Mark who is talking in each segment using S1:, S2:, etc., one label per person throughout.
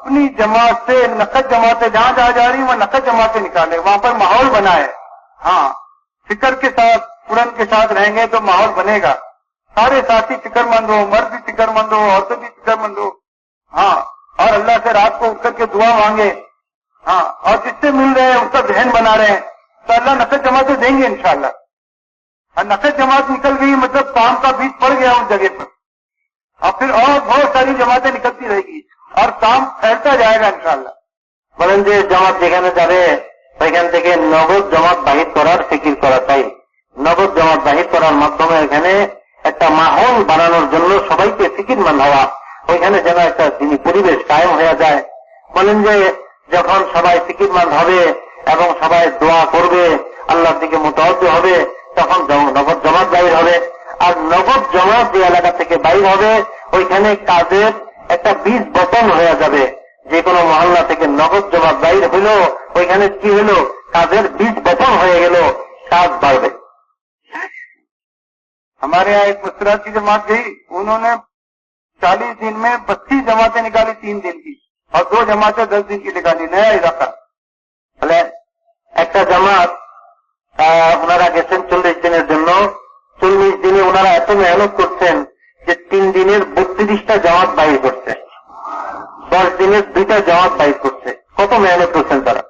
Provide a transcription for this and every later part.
S1: اپنی جماعت سے نقد جماعتیں جہاں جہاں جا رہی ہیں، وہ نقد جماعتیں نکالے وہاں پر ماحول بنا ہے۔ ہاں فکر کے ساتھ، پورن کے ساتھ رہیں گے تو ماحول بنے گا۔ سارے ساتھی فکر مند ہو مرد بھی فکر مند ہو عورتیں بھی فکر مند ہو ہاں اور اللہ سے رات کو اٹھ کر کے دعا مانگے۔ ہاں اور جس سے مل رہے ہیں، اس کا ذہن بنا رہے ہیں۔ تو اللہ نقد جماعتیں دیں گے انشاءاللہ۔ اور نقد جماعت نکل گئی مطلب کام کا بیج پڑ گیا اس جگہ پر۔ اور پھر اور بہت ساری جماعتیں نکلتی رہے گی۔ আর কাম একটা জায়গা ইনশাল্লাহ
S2: বলেন যে জমাত যেখানে যাবে সেখান থেকে নগদ জমাত বাহির করার ফিকির করা চাই। নগদ জমাত বাহির করার মাধ্যমে এখানে একটা মাহল বানানোর জন্য সবাইকে ফিকির মান হওয়া, ওইখানে যেন একটা যিনি পরিবেশ কায়েম হয়ে যায়। বলেন যে যখন সবাই ফিকির মান হবে এবং সবাই দোয়া করবে, আল্লাহর দিকে মোতাবজ হবে, তখন নগদ জমাত বাহির হবে। আর নগদ জমাত যে এলাকা থেকে বাইর হবে, ওইখানে কাজের একটা বীজ বপন হয়ে যাবে যে কোনো মহল্লা থেকে নগদ জমা বাইর হইল ওইখানে কি হইল কাজের বীজ বপন হয়ে গেল কাজ বাড়বে
S1: हमारे यहाँ एक मुस्कुरात की जमात गई उन्होंने चालीस दिन में बत्तीस जमातें निकाली तीन दिन की और दो जमातें दस दिन की निकाली नया इलाका
S2: তাহলে একটা জামাত আহ, ওনারা গেছেন চল্লিশ দিনের জন্য চল্লিশ দিনে ওনারা এত মেহনত করছেন যে তিন দিনের বত্রিশটা জামাত বাইর করছে দশ দিনের দুইটা জামাত বাইর করছে কত মেহনত করছেন তারা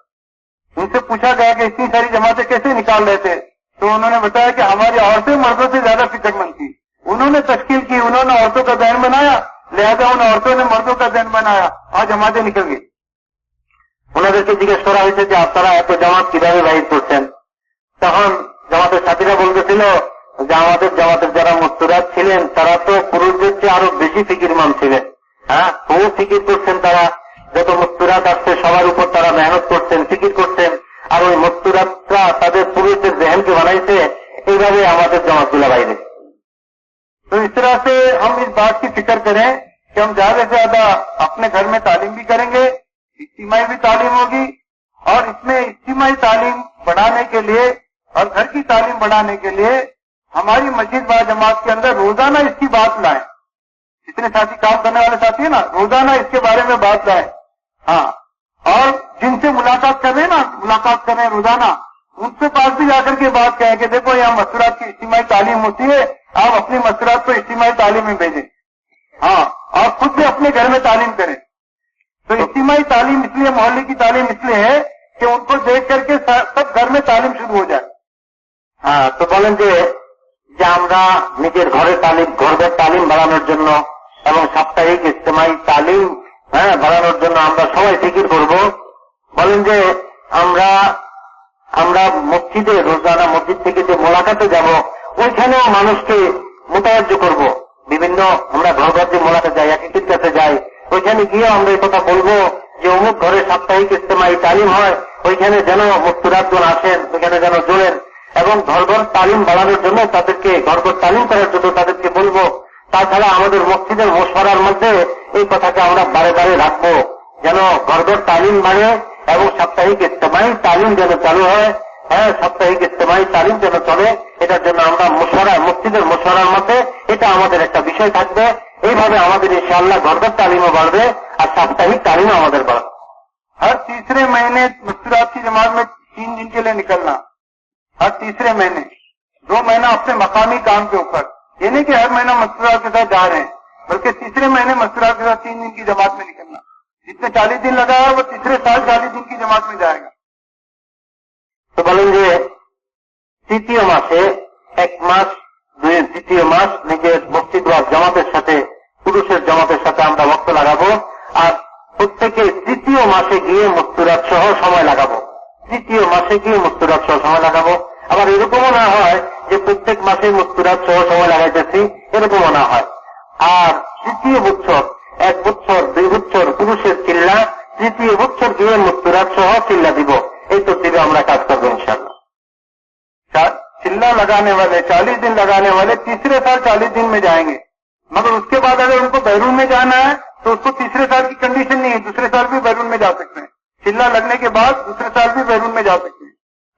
S1: उनसे पूछा गया कि इतनी सारी जमातें कैसे निकाल रहे थे तो उन्होंने बताया कि हमारी औरतें मर्दों से ज्यादा फिक्रमंद थी उन्होंने तश्कील की उन्होंने औरतों का जहन बनाया लिहाजा उन औरतों ने मर्दों का जहन बनाया और जमातें निकल गई
S2: ওনাদেরকে জিজ্ঞেস করা হয়েছে যে আপনারা এত জামাত কিভাবে বাহির করছেন তখন জামাতের সাথীরা বলতেছিল যে আমাদের জামাতের যারা মুস্তুরাত ছিলেন তারা তো পুরুষদের চেয়ে আরো বেশি ফিকিরমান ছিলেন হ্যাঁ ও ফিকির করছেন তারা। যত মস্তুরাত আসছে সবার উপর তারা মেহনত করছেন ফিকির করছেন، আর ওই মস্তুরাতরা তাদের পুরুষদের জেহেনকে বানাইছে، এইভাবে আমাদের জমাতুলা বাইরে
S1: تو اس طرح سے ہم اس بات کی فکر کریں کہ ہم زیادہ سے زیادہ اپنے گھر میں تعلیم بھی کریں گے، اجتماعی بھی تعلیم ہوگی، اور اس میں اجتماعی تعلیم بڑھانے کے لیے، اور گھر کی تعلیم بڑھانے کے لیے ہماری مسجد با جماعت کے اندر روزانہ اس کی بات لائیں۔ جتنے ساتھی کام کرنے والے ساتھی ہیں نا، روزانہ اس کے بارے میں بات کریں۔ ہاں اور جن سے ملاقات کریں نا، ملاقات کریں روزانہ، ان سے پاس بھی جا کر کے بات کہیں کہ دیکھو، یہاں مسورات کی اجتماعی تعلیم ہوتی ہے، آپ اپنے مسورات کو اجتماعی تعلیم میں بھیجیں۔ ہاں اور خود بھی اپنے گھر میں تعلیم کریں۔ تو اجتماعی تعلیم اس لیے، محلے کی تعلیم اس لیے ہے کہ ان کو دیکھ کر کے سب
S2: گھر میں تعلیم شروع ہو جائے۔ ہاں تو بولیں যে আমরা گھر تعلیم তালিম ঘরদের تعلیم بڑھانے এবং সাপ্তাহিক ইস্তেমাই তালিম হ্যাঁ বাড়ানোর জন্য আমরা সবাই ফিকির করব। বলেন যে আমরা আমরা মসজিদে রোজানা মসজিদ থেকে যে মোলাকাতে যাব, ওইখানেও মানুষকে মোতাবজ্য করব। বিভিন্ন, আমরা ঘর ঘর যে মোলাকাতে যাই একটির কাছে যাই, ওইখানে গিয়ে আমরা এই কথা বলব যে অমুক ঘরে সাপ্তাহিক ইস্তেমাই তালিম হয়, ওইখানে যেন মুক্তরাতজন আসেন, ওইখানে যেন জোরেন এবং ঘর ঘর তালিম বাড়ানোর জন্য তাদেরকে ঘর ঘর তালিম করার জন্য তাদেরকে বলব তাছাড়া আমাদের মসজিদের মশওয়ারার মধ্যে এই কথাকে আমরা বারে বারে রাখবো যেন ঘর ঘর তালিম বাড়ে এবং সাপ্তাহিক ইস্তেমাই তালিম যেন চালু হয় হ্যাঁ সাপ্তাহিক ইস্তেমাই তালিম যেন চলে এটার জন্য আমরা মশওয়ারা মসজিদের মশওয়ারার মধ্যে এটা আমাদের একটা বিষয় থাকবে এইভাবে আমাদের ইনশাআল্লাহ ঘর ঘর তালিমও বাড়বে আর সাপ্তাহিক তালিমও আমাদের বাড়বে
S1: हर तीसरे महीने मुस्कुरात की जमात में तीन दिन के लिए निकलना हर तीसरे महीने दो महीना अपने मकामी काम के ऊपर ये नहीं कि हर महीना मस्कुरात के साथ जा रहे हैं बल्कि तीसरे महीने मस्कुरात के साथ तीन दिन की जमात में निकलना जिसने चालीस दिन लगाया वो तीसरे साल चालीस दिन की जमात में जाएगा
S2: তো বলেন যে তৃতীয় মাসে এক মাস দুই দ্বিতীয় মাস নিজের মসজিদ ওয়াজ জামাতের সাথে পুরুষের জামাতের সাথে আমরা বক্ত লাগাবো আর প্রত্যেকে তৃতীয় মাসে গিয়ে মুস্তুরাত সহ সময় লাগাবো তৃতীয় মাসে গিয়ে মুস্তুরাত সহ সময় লাগাবো আবার এরকমও না হয় যে প্রত্যেক মাসে মুক্তিরা ছ সময় লাগাইতেছি এরকম মনে হয়। আর তৃতীয় বৎসর এক বৎসর দুই বৎসর পুরুষের চিল্লা، তৃতীয় বৎসর গিয়ে মুক্তিরা ছ চিল্লা দিব। এই তরতিবে আমরা কাজ করবো ইনশাল্লাহ
S1: چلا لگانے والے چالیس دن لگانے والے تیسرے سال چالیس دن میں جائیں گے مگر اس کے بعد اگر ان کو بیرون میں جانا ہے تو اس کو تیسرے سال کی کنڈیشن نہیں ہے، دوسرے سال بھی بیرون میں جا سکتے ہیں۔ چلنا لگنے کے بعد دوسرے سال بھی بیرون میں
S2: جا سکتے ہیں۔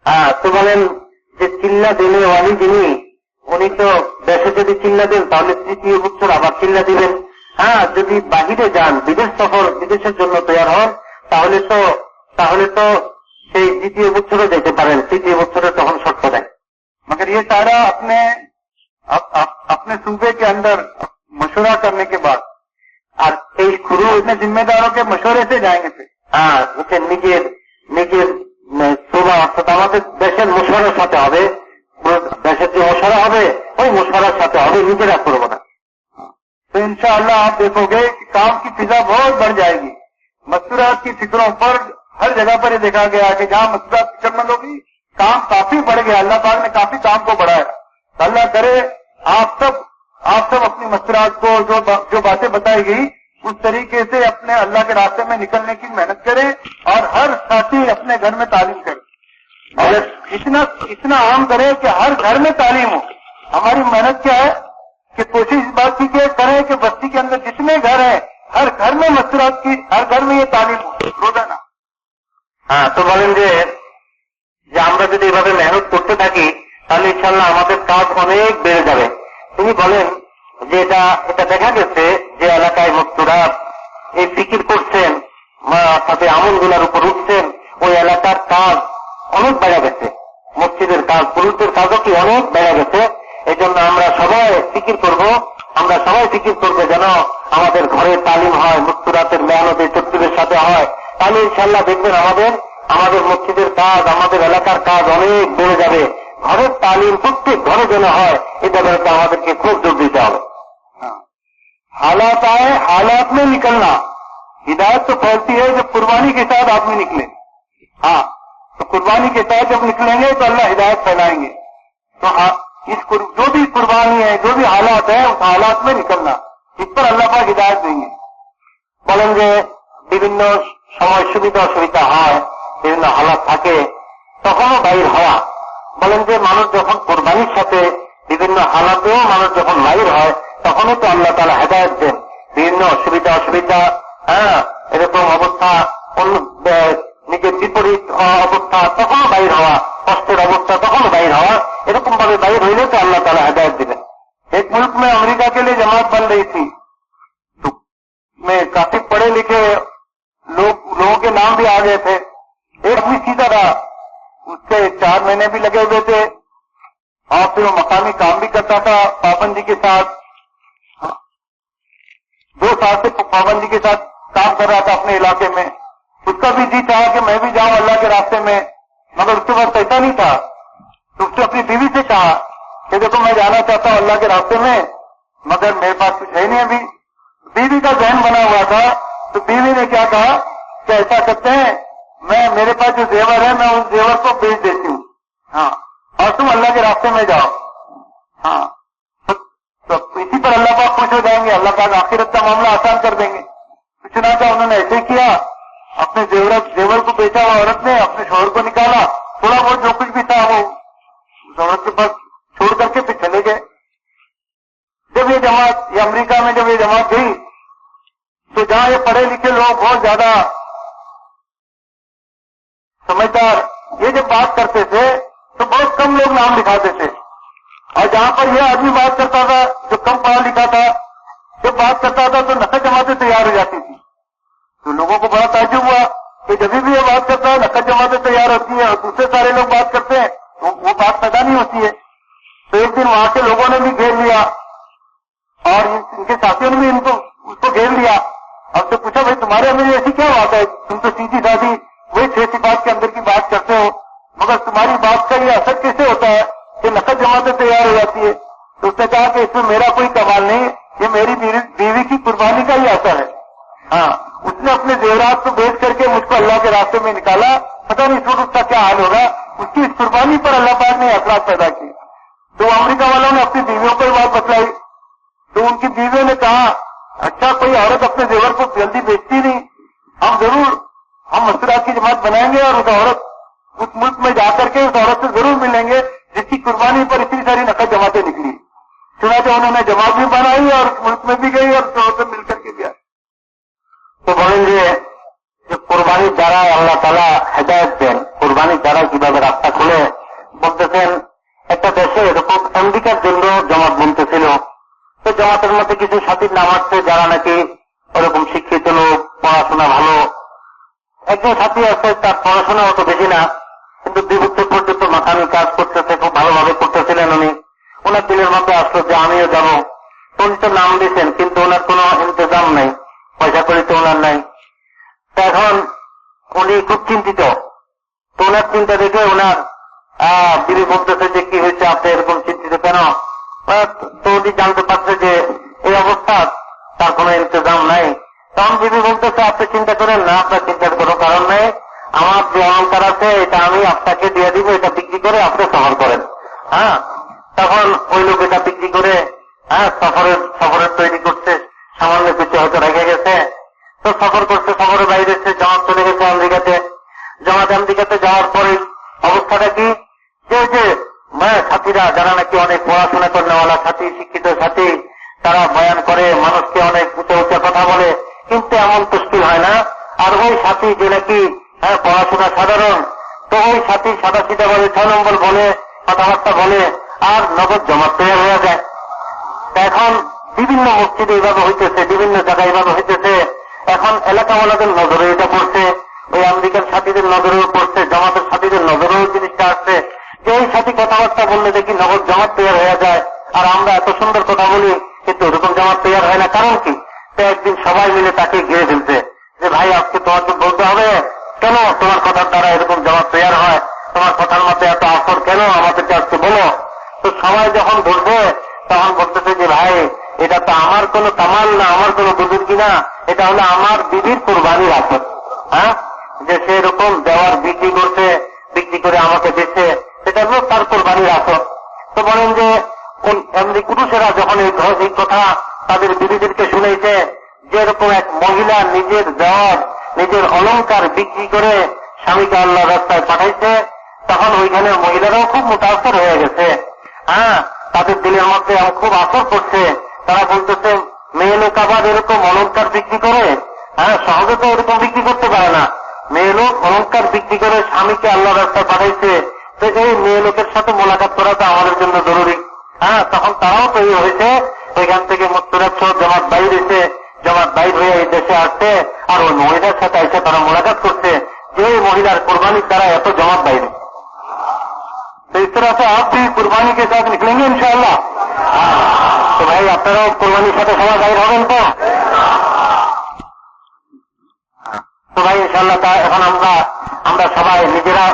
S2: ہاں تو যে চিল্লা দিলে ওয়ালি যিনি উনি তো দেশে যদি চিল্লা দেন তাহলে তৃতীয় বছর আবার চিল্লা দিবেন হ্যাঁ যদি বাহিরে যান বিদেশ সফর বিদেশের জন্য তৈরি হন তাহলে তো তাহলে তো সেই দ্বিতীয় বছরে যেতে পারেন তৃতীয় বছরে তখন শর্ত দেয়
S1: मगर ये सारा अपने अप, अप, अपने सूबे के अंदर मशवरा करने के बाद
S2: আর এই
S1: शुरू
S2: শুরু
S1: अपने जिम्मेदारों के मशवरे से जाएंगे फिर
S2: হ্যাঁ হচ্ছে নিজের
S1: انشاءاللہ آپ دیکھو گے کہ کام کی فضا بہت بڑھ جائے گی۔ مستورات کی فکروں پر ہر جگہ پر یہ دیکھا گیا کہ جہاں مستورات فکر مند ہوگی کام کافی بڑھ گیا۔ اللہ پاک نے کافی کام کو بڑھایا۔ اللہ کرے آپ سب آپ سب اپنی مستورات کو جو, با جو باتیں بتائی گئی اس طریقے سے اپنے اللہ کے راستے میں نکلنے کی محنت کرے اور ہر ساتھی اپنے گھر میں تعلیم کرے۔ اتنا اتنا عام کرے کہ ہر گھر میں تعلیم
S2: হ্যাঁ তো বলেন যে আমরা যদি এভাবে মেহনত করতে থাকি, তাহলে ইনশাল্লাহ আমাদের কাজ অনেক বেড়ে যাবে। তিনি বলেন যে এটা এটা দেখা গেছে যে এলাকায় মুক্তরা এই ফিকির করছেন সাথে আমলগুলার উপর উঠছেন, ওই এলাকার কাজ অনেক বেড়ে গেছে। মসজিদের কাজ, পুরুষদের কাজও কি অনেক বেড়ে গেছে? এই জন্য আমরা সবাই ফিকির করব, আমরা সবাই ফিকির করব যেন আমাদের ঘরে তালিম হয় মুক্তুরাতের মেহনতের চত্বরের সাথে হয়। তাহলে ইনশাল্লাহ দেখবেন আমাদের আমাদের মসজিদের কাজ আমাদের এলাকার কাজ অনেক বেড়ে যাবে। ঘরের তালিম প্রত্যেক ঘরে যেন হয় এটা ব্যাপারে আমাদেরকে খুব জোর দিতে হবে।
S1: حالات آئے حالات میں نکلنا ہدایت تو پھیلتی ہے جب قربانی کے ساتھ آدمی نکلے ہاں تو قربانی کے ساتھ جب نکلیں گے تو اللہ ہدایت پھیلائیں گے تو اس جو بھی قربانی ہے جو بھی حالات ہے اس حالات میں نکلنا۔ اس پر اللہ پاک ہدایت دیں
S2: گے۔ بولیں گے সময় সুবিধা অসুবিধা হয় বিভিন্ন হালাত থাকে তখনও বাইর হওয়া বলেন যে মানুষ যখন কোরবানির সাথে বিভিন্ন হালাতেও মানুষ যখন বাইর হয় তখনই তো আল্লাহ তালা হেদায়ত দেন বিভিন্ন অসুবিধা অসুবিধা হ্যাঁ এরকম অবস্থা অন্য আহ, নিজের বিপরীত হওয়া অবস্থা তখনও বাইর হওয়া কষ্টের অবস্থা তখনও বাইর হওয়া এরকম ভাবে বাইর হইলে তো আল্লাহ তালা হেদায়ত দিবেন
S1: एक मुल्क में अमेरिका के लिए जमात बन रही थी तो में काफी पढ़े लिखे لوگ لوگوں کے نام بھی آ گئے تھے۔ ایک بھی سیدھا رہا۔ اس سے چار مہینے بھی لگے ہوئے تھے۔ اور پھر وہ مقامی کام بھی کرتا تھا پابندی کے ساتھ۔ دو سال سے پابندی کے ساتھ کام کر رہا تھا اپنے علاقے میں۔ اس کا بھی جی چاہا کہ میں بھی جاؤں اللہ کے راستے میں، مگر اس کے پاس پیسہ نہیں تھا۔ تو اس نے اپنی بیوی سے کہا کہ دیکھو میں جانا چاہتا ہوں اللہ کے راستے میں، مگر میرے پاس کچھ ہے نہیں ابھی۔ بیوی کا ذہن بنا ہوا تو ایسا کرتے ہیں، میں، میرے پاس جو زیور ہے، میں اس زیور کو بیچ دیتی ہوں۔ ہاں۔ اور تم اللہ کے راستے میں جاؤ۔ ہاں۔ تو اسی پر اللہ پاک خوش ہو جائیں گے۔ اللہ پاک آخرت کا معاملہ آسان کر دیں گے۔ چنانچہ انہوں نے ایسے کیا، اپنے زیور زیور کو بیچا ہوا عورت نے، اپنے شوہر کو نکالا۔ تھوڑا بہت جو کچھ بھی تھا، وہ عورت کے پاس چھوڑ کر کے پھر چلے گئے۔ جب یہ جماعت یا امریکہ میں جب یہ جماعت گئی، تو جہاں یہ پڑھے لکھے لوگ بہت زیادہ سمجھدار، یہ جب بات کرتے تھے تو بہت کم لوگ نام لکھاتے تھے۔ اور جہاں پر یہ آدمی بات کرتا تھا، جو کم پڑھا لکھا تھا، جب بات کرتا تھا تو نقد جماعتیں تیار ہو جاتی تھی۔ تو لوگوں کو بڑا تعجب ہوا کہ جبھی بھی یہ بات کرتا ہے نقد جماعتیں تیار ہوتی ہیں اور دوسرے سارے لوگ بات کرتے ہیں، تو وہ بات پیدا نہیں ہوتی ہے۔ تو ایک دن وہاں کے لوگوں نے بھی گھیر لیا اور ان کے ساتھیوں نے بھی ان کو اس کو گھیر لیا۔ اب سے پوچھا، بھائی، تمہارے اندر ایسی کیا بات ہے؟ نکل جاتا ہے۔ ہاں اس نے اپنے زیورات کو بیچ کر کے مجھ کو اللہ کے راستے میں نکالا۔ پتا نہیں اس وقت اس کا کیا حال ہوگا۔ اس کی اس قربانی پر اللہ پاک نے اثرات پیدا کیے۔ تو امریکہ والوں نے اپنی بیویوں کو بات بتلائی۔ تو ان کی بیویوں نے کہا اچھا کوئی عورت اپنے زیور کو جلدی بیچتی نہیں۔ ہم ضرور، ہم مسورات کی جماعت بنائیں گے اور اس عورت، اس ملک میں جا کر
S2: کے اس عورت سے ضرور ملیں گے، جس کی قربانی پر اتنی ساری نقد جماعتیں نکلی۔ چنانچہ انہوں نے جماعت بھی بنائی اور اس ملک میں بھی گئی اور اس যারা নাকি ওরকম শিক্ষিত লোক, পড়াশোনা ভালো, একজন ছাত্রী আছে, তার পড়াশোনা অত বেশি না, কিন্তু দুই বছর পর্যন্ত মাথানি কাজ করতেছে, খুব ভালোভাবে করতেছিলেন উনি। ওনার দিলের মধ্যে আসলো যে, আমিও যাব। উনি তো নাম দিয়েছেন, কিন্তু ওনার কোনো ইন্তজাম নাই, পয়সা করি তো ওনার নাই। এখন উনি খুব চিন্তিত। তো ওনার চিন্তা দেখে ওনার বিবি বলতেছে যে, কি হয়েছে? আপনি এরকম চিন্তিত কেন? তো উনি জানতে পারছে যে, এই অবস্থা তার কোনো ইন্তজাম নাই তখন বিবি বলতেছে আপনি চিন্তা করেন না, আপনার চিন্তার কোনো কারণ নেই। আমার যে অলঙ্কার আছে, এটা আমি আপনাকে দিয়ে দিব, এটা বিক্রি করে আপনি সফর করেন। হ্যাঁ? তখন ওই লোক এটা বিক্রি করে হ্যাঁ সফরের সফরের তৈরি করছে, সামান্য কিছু হয়তো রেখে গেছে। তো সফর করছে, সফরের বাইরে এসে জামাত চলে গেছে আমেরিকাতে। জামাত আমেরিকাতে যাওয়ার পরে অবস্থাটা কি? যে যে সাথীরা, যারা নাকি অনেক পড়াশোনা করেনা সাথী, শিক্ষিত সাথী, তারা বয়ান করে, মানুষকে অনেক উঁচে উঁচে কথা বলে। কিন্তু এমন মুশকিল হয় না। আর ওই সাথী যে নাকি হ্যাঁ পড়াশোনা সাধারণ, তো ওই সাথী সাদা সিধা বলে ছয় নম্বর বলে, কথাবার্তা বলে, আর নগদ জমা তৈরি হয়ে যায়। এখন বিভিন্ন মসজিদে এইভাবে হইতেছে, বিভিন্ন জায়গায় এইভাবে হইতেছে। এখন এলাকাওয়ালাদের নজরে এটা পড়ছে, ওই আমেরিকান সাথীদের নজরেও পড়ছে, জামাতের সাথীদের নজরেও জিনিসটা আসছে। যে ওই সাথী কথাবার্তা বললে দেখি নগদ জামাত তৈরি হয়ে যায়। আর আমরা এত সুন্দর কথা বলি, কিন্তু ওরকম জামাত তৈরি হয় না। কারণ কি? একদিন সবাই মিলে তাকে ঘিরে ফেলছে। যে ভাই, আজকে তোমাকে বলতে হবে, কেন তোমার কথার দ্বারা এরকম জামাত তৈরি হয়? তোমার কথার মধ্যে এত আসর কেন? আমাদেরকে আজকে বলো। তো সবাই যখন ধরবে তখন বলতেছে যে, ভাই, এটা তো আমার কোনো কামাল না, আমার কোনো বুজুর্গি না, এটা হলো আমার বিবির কোরবানির আসর হ্যাঁ? যে সে এরকম দেওয়ার বিক্রি করছে, বিক্রি করে আমাকে দিচ্ছে, সেটা হলো তার কোরবানির আসর তো বলেন যে, কোন এমনি পুরুষেরা যখন এই কথা তাদের বিবিদেরকে শুনেছে যে এরকম এক মহিলা নিজের দেওয়ার, নিজের অলংকার বিক্রি করে স্বামীকে আল্লাহ রাস্তায় পাঠাইছে, তখন ওইখানে মহিলারাও খুব মোটাসর হয়ে গেছে। হ্যাঁ তাদের দিলের মধ্যে খুব আসর পড়ছে, তারা বলতেছে, মেয়ে লোক আবার এরকম অলংকার বিক্রি করে? হ্যাঁ সহজে তো এরকম বিক্রি করতে পারে না। মেয়ে লোক অলংকার বিক্রি করে স্বামীকে আল্লাহ রাস্তায় পাঠাইছে, তো এই মেয়ে লোকের সাথে মোলাকাত করা তো আমাদের জন্য জরুরি। হ্যাঁ তখন তারাও তৈরি হয়েছে ওইখান থেকে মুস্তুরাত সহ জামাত বাইর হয়েছে জামাত বাইর হয়ে এই দেশে আসছে আর ওই মহিলার সাথে এসে তারা মোলাকাত করছে যে ওই মহিলার কোরবানির দ্বারা এত জামাত বাইরে तो इस तरह से आप भी कुर्बानी के साथ निकलेंगे इंशाल्लाह तो भाई আপনারাও কোরবানির সাথে সবাই বাইর হবেন তো তো ভাই ইনশাল্লাহ তা এখন আমরা আমরা সবাই নিজেরা